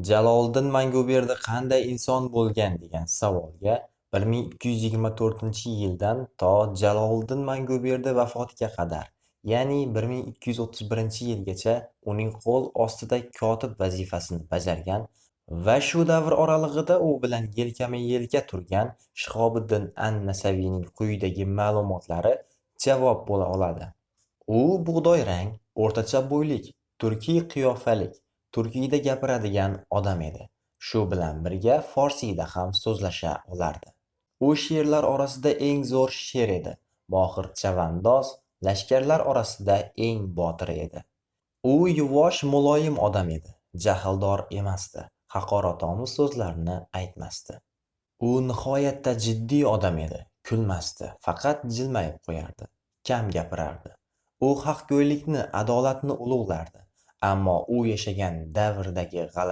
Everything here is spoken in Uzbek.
Jaloliddin Manguberdi qanday inson bo'lgan degan savolga 1224-yildan to Jaloliddin Manguberdi vafotiga qadar, ya'ni 1231-yilgacha uning qo'l ostida kotib vazifasini bajargan va shu davr oralig'ida u bilan yelkama-yelka turgan Shihobiddin an-Nasaviyning quyidagi ma'lumotlari javob bo'la oladi. U bug'doy rang, o'rtacha bo'ylik, turkiy qiyofalik, turkiyda gapiradigan odam edi. Shu bilan birga forsiyda ham so'zlasha olardi. U sherlar orasida eng zo'r sher edi. Mohir chavandoz, lashkarlar orasida eng botir edi. U yuvosh, muloyim odam edi. Jahldor emasdi. Haqoratomuz so'zlarni aytmasdi. U nihoyatda jiddiy odam edi. Kulmasdi, faqat jilmayib qo'yardi. Kam gapirardi. U haqgo'ylikni, adolatni ulug'lardi. Ammo u yashagan davrdagi